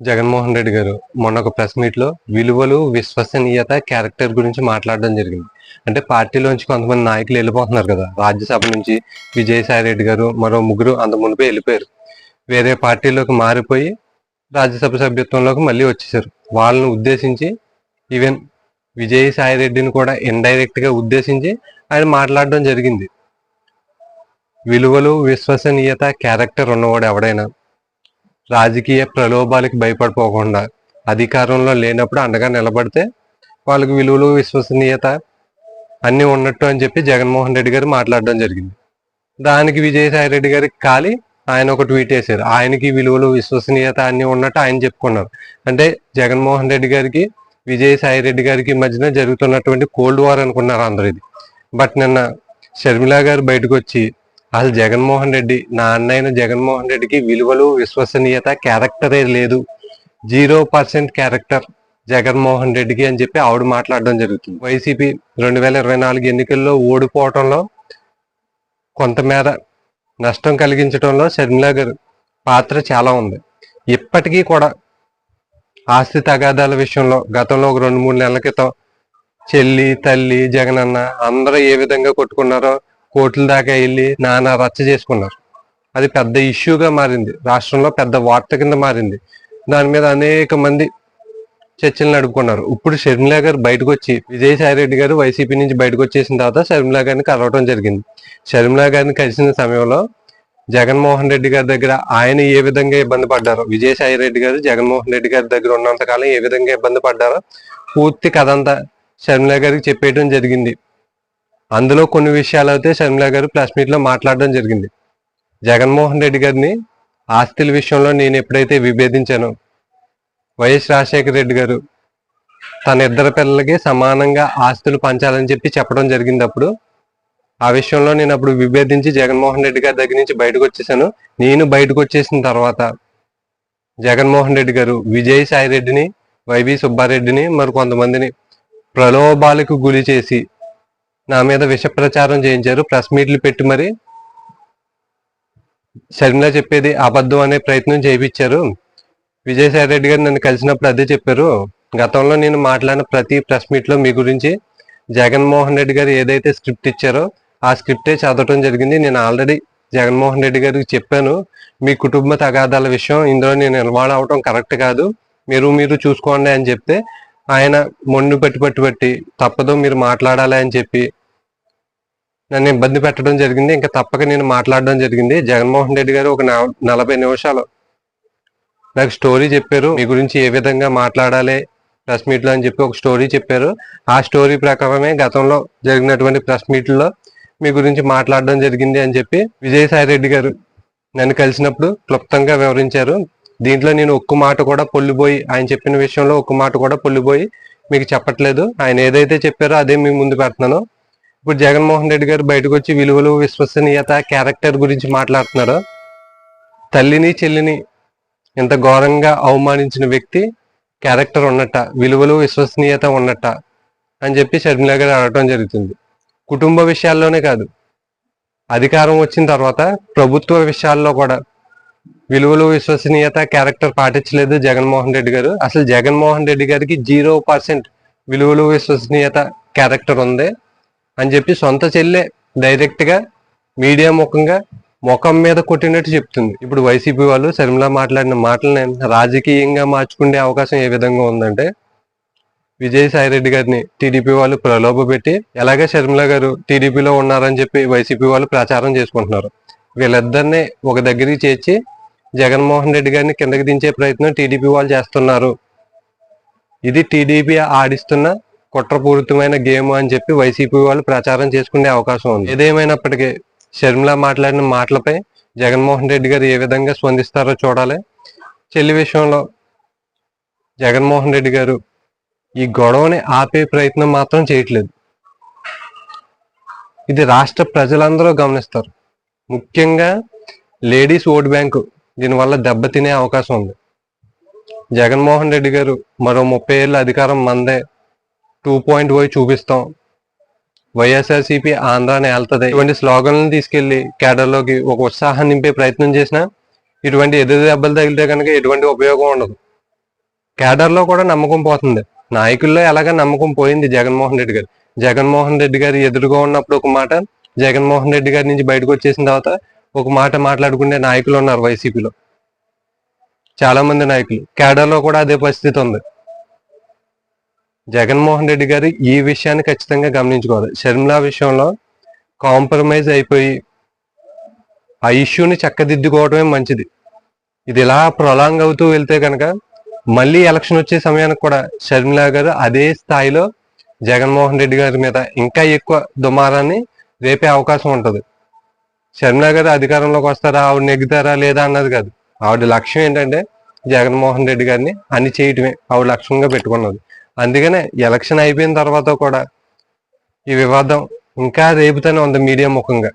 జగన్మోహన్ రెడ్డి గారు మొన్న ఒక ప్రెస్ మీట్లో విలువలు విశ్వసనీయత క్యారెక్టర్ గురించి మాట్లాడడం జరిగింది. అంటే పార్టీలోంచి కొంతమంది నాయకులు వెళ్ళిపోతున్నారు కదా. రాజ్యసభ నుంచి విజయసాయి రెడ్డి గారు మరో ముగ్గురు అంత మునిపే వెళ్ళిపోయారు. వేరే పార్టీలోకి మారిపోయి రాజ్యసభ సభ్యత్వంలోకి మళ్ళీ వచ్చేసారు. వాళ్ళని ఉద్దేశించి ఈవెన్ విజయసాయి రెడ్డిని కూడా ఇండైరెక్ట్గా ఉద్దేశించి ఆయన మాట్లాడడం జరిగింది. విలువలు విశ్వసనీయత క్యారెక్టర్ ఉన్నవాడు ఎవడైనా రాజకీయ ప్రలోభాలకు భయపడిపోకుండా అధికారంలో లేనప్పుడు అండగా నిలబడితే వాళ్ళకి విలువలు విశ్వసనీయత అన్నీ ఉన్నట్టు అని చెప్పి జగన్మోహన్ రెడ్డి గారు మాట్లాడడం జరిగింది. దానికి విజయసాయి రెడ్డి గారికి కాలి ఆయన ఒక ట్వీట్ వేశారు. ఆయనకి విలువలు విశ్వసనీయత అన్నీ ఉన్నట్టు ఆయన చెప్పుకున్నారు. అంటే జగన్మోహన్ రెడ్డి గారికి విజయసాయి రెడ్డి గారికి మధ్యన జరుగుతున్నటువంటి కోల్డ్ వార్ అనుకున్నారు అందరూ ఇది. బట్ నిన్న షర్మిలా గారు బయటకు వచ్చి అసలు జగన్మోహన్ రెడ్డి నా అన్నైన జగన్మోహన్ రెడ్డికి విలువలు విశ్వసనీయత క్యారెక్టరే లేదు. జీరో పర్సెంట్ క్యారెక్టర్ జగన్మోహన్ రెడ్డికి అని చెప్పి ఆవిడ మాట్లాడడం జరుగుతుంది. వైసీపీ రెండు వేల ఇరవై నాలుగు ఎన్నికల్లో ఓడిపోవటంలో కొంతమేర నష్టం కలిగించడంలో షర్మిల గారు పాత్ర చాలా ఉంది. ఇప్పటికీ కూడా ఆస్తి తగాదాల విషయంలో గతంలో ఒక రెండు మూడు నెలల క్రితం చెల్లి తల్లి జగనన్న అందరూ ఏ విధంగా కొట్టుకున్నారో కోర్టుల దాకా వెళ్ళి నానా రచ్చ చేసుకున్నారు. అది పెద్ద ఇష్యూగా మారింది. రాష్ట్రంలో పెద్ద వార్త కింద మారింది. దాని మీద అనేక మంది చర్చలు నడుపుకున్నారు ఇప్పుడు షర్మిలా గారు బయటకు వచ్చి విజయసాయి రెడ్డి గారు వైసీపీ నుంచి బయటకు వచ్చేసిన తర్వాత షర్మిలా గారిని కలవటం జరిగింది. షర్మిలా గారిని కలిసిన సమయంలో జగన్మోహన్ రెడ్డి గారి దగ్గర ఆయన ఏ విధంగా ఇబ్బంది పడ్డారో విజయసాయి రెడ్డి గారు జగన్మోహన్ రెడ్డి గారి దగ్గర ఉన్నంతకాలం ఏ విధంగా ఇబ్బంది పడ్డారో పూర్తి కథ అంతా షర్మిలా గారికి చెప్పేయడం జరిగింది. అందులో కొన్ని విషయాలు అయితే షర్మిల గారు ప్రెస్ మీట్లో మాట్లాడడం జరిగింది. జగన్మోహన్ రెడ్డి గారిని ఆస్తుల విషయంలో నేను ఎప్పుడైతే విభేదించానో వైఎస్ రాజశేఖర రెడ్డి గారు తన ఇద్దరు పిల్లలకి సమానంగా ఆస్తులు పంచాలని చెప్పి చెప్పడం జరిగింది అప్పుడు ఆ విషయంలో నేను అప్పుడు విభేదించి జగన్మోహన్ రెడ్డి గారి దగ్గర నుంచి బయటకు వచ్చేసాను. నేను బయటకు వచ్చేసిన తర్వాత జగన్మోహన్ రెడ్డి గారు విజయసాయి రెడ్డిని వైవి సుబ్బారెడ్డిని మరి కొంతమందిని ప్రలోభాలకు గురి చేసి నా మీద విష ప్రచారం చేయించారు. ప్రెస్ మీట్లు పెట్టి మరి షర్మిల చెప్పేది అబద్ధం అనే ప్రయత్నం చేయించారు. విజయసాయి రెడ్డి గారు నన్ను కలిసినప్పుడు అదే చెప్పారు. గతంలో నేను మాట్లాడిన ప్రతి ప్రెస్ మీట్లో మీ గురించి జగన్మోహన్ రెడ్డి గారు ఏదైతే స్క్రిప్ట్ ఇచ్చారో ఆ స్క్రిప్టే చదవటం జరిగింది. నేను ఆల్రెడీ జగన్మోహన్ రెడ్డి గారికి చెప్పాను. మీ కుటుంబ తగాదాల విషయం ఇందులో నేను ఇన్వాల్వ్ అవటం కరెక్ట్ కాదు. మీరు మీరు చూసుకోండి అని చెప్తే ఆయన మొండు పట్టి పట్టి పట్టి తప్పదు మీరు మాట్లాడాలి అని చెప్పి నన్ను ఇబ్బంది పెట్టడం జరిగింది. ఇంకా తప్పక నేను మాట్లాడడం జరిగింది. జగన్మోహన్ రెడ్డి గారు ఒక నలభై నిమిషాలు నాకు స్టోరీ చెప్పారు. మీ గురించి ఏ విధంగా మాట్లాడాలి ప్రెస్ మీట్లో అని చెప్పి ఒక స్టోరీ చెప్పారు. ఆ స్టోరీ ప్రకారమే గతంలో జరిగినటువంటి ప్రెస్ మీట్లో మీ గురించి మాట్లాడడం జరిగింది అని చెప్పి విజయసాయి రెడ్డి గారు నన్ను కలిసినప్పుడు క్లుప్తంగా వివరించారు. దీంట్లో నేను ఒక్క మాట కూడా పొల్లిపోయి ఆయన చెప్పిన విషయంలో ఒక్క మాట కూడా పొల్లిపోయి మీకు చెప్పట్లేదు. ఆయన ఏదైతే చెప్పారో అదే మీ ముందు పెడుతున్నాను ఇప్పుడు జగన్మోహన్ రెడ్డి గారు బయటకు వచ్చి విలువలు విశ్వసనీయత క్యారెక్టర్ గురించి మాట్లాడుతున్నారు. తల్లిని చెల్లిని ఇంత ఘోరంగా అవమానించిన వ్యక్తి క్యారెక్టర్ ఉన్నట్ట విలువలు విశ్వసనీయత ఉన్నట్ట అని చెప్పి షర్మిల గారు అడగటం జరుగుతుంది. కుటుంబ విషయాల్లోనే కాదు. అధికారం వచ్చిన తర్వాత ప్రభుత్వ విషయాల్లో కూడా విలువలు విశ్వసనీయత క్యారెక్టర్ పాటించలేదు జగన్మోహన్ రెడ్డి గారు. అసలు జగన్మోహన్ రెడ్డి గారికి జీరో పర్సెంట్ విలువలు విశ్వసనీయత క్యారెక్టర్ ఉంది అని చెప్పి సొంత చెల్లె డైరెక్ట్గా మీడియా ముఖంగా ముఖం మీద కొట్టినట్టు చెప్తుంది. ఇప్పుడు వైసీపీ వాళ్ళు శర్మిల మాట్లాడిన మాటలని రాజకీయంగా మార్చుకునే అవకాశం ఏ విధంగా ఉందంటే విజయసాయి రెడ్డి గారిని టీడీపీ వాళ్ళు ప్రలోభ పెట్టి ఎలాగే శర్మిల గారు టీడీపీలో ఉన్నారని చెప్పి వైసీపీ వాళ్ళు ప్రచారం చేసుకుంటున్నారు. వీళ్ళిద్దరిని ఒక దగ్గరికి చేర్చి జగన్మోహన్ రెడ్డి గారిని కిందకి దించే ప్రయత్నం టీడీపీ వాళ్ళు చేస్తున్నారు. ఇది టీడీపీ ఆడిస్తున్న కుట్రపూరితమైన గేమ్ అని చెప్పి వైసీపీ వాళ్ళు ప్రచారం చేసుకునే అవకాశం ఉంది. ఏదేమైనప్పటికీ షర్మిల మాట్లాడిన మాటలపై జగన్మోహన్ రెడ్డి గారు ఏ విధంగా స్పందిస్తారో చూడాలి. చెల్లి విషయంలో జగన్మోహన్ రెడ్డి గారు ఈ గొడవని ఆపే ప్రయత్నం మాత్రం చేయట్లేదు. ఇది రాష్ట్ర ప్రజలందరూ గమనిస్తారు. ముఖ్యంగా లేడీస్ ఓట్ బ్యాంకు దీనివల్ల దెబ్బతినే అవకాశం ఉంది. జగన్మోహన్ రెడ్డి గారు మరో ముప్పై ఏళ్ళ అధికారం మందే టూ పాయింట్ పోయి చూపిస్తాం. వైఎస్ఆర్సీపీ ఆంధ్రాని వెళ్తుంది ఇటువంటి స్లోగన్లను తీసుకెళ్ళి కేడర్లోకి ఒక ఉత్సాహం నింపే ప్రయత్నం చేసినా ఇటువంటి ఎదురు దెబ్బలు తగిలితే కనుక ఎటువంటి ఉపయోగం ఉండదు. కేడర్లో కూడా నమ్మకం పోతుంది. నాయకుల్లో ఎలాగ నమ్మకం పోయింది జగన్మోహన్ రెడ్డి గారు. జగన్మోహన్ రెడ్డి గారు ఎదురుగా ఉన్నప్పుడు ఒక మాట జగన్మోహన్ రెడ్డి గారి నుంచి బయటకు వచ్చేసిన తర్వాత ఒక మాట మాట్లాడుకునే నాయకులు ఉన్నారు వైసీపీలో. చాలా మంది నాయకులు. కేడర్లో కూడా అదే పరిస్థితి ఉంది. జగన్మోహన్ రెడ్డి గారు ఈ విషయాన్ని ఖచ్చితంగా గమనించుకోవాలి. షర్మిల విషయంలో కాంప్రమైజ్ అయిపోయి ఆ ఇష్యూని చక్కదిద్దుకోవడమే మంచిది. ఇది ఇలా ప్రొలాంగ్ అవుతూ వెళ్తే కనుక మళ్ళీ ఎలక్షన్ వచ్చే సమయానికి కూడా షర్మిల గారు అదే స్థాయిలో జగన్మోహన్ రెడ్డి గారి మీద ఇంకా ఎక్కువ దుమారాన్ని రేపే అవకాశం ఉంటుంది. షర్మిల గారు అధికారంలోకి వస్తారా? ఆవిడ నెగ్గుతారా లేదా అన్నది కాదు. ఆవిడ లక్ష్యం ఏంటంటే జగన్మోహన్ రెడ్డి గారిని అన్ని చేయటమే. ఆవిడ లక్ష్యంగా పెట్టుకున్నది. అందుకనే ఎలక్షన్ అయిపోయిన తర్వాత కూడా ఈ వివాదం ఇంకా రేపుతూనే ఉంది మీడియా ముఖంగా.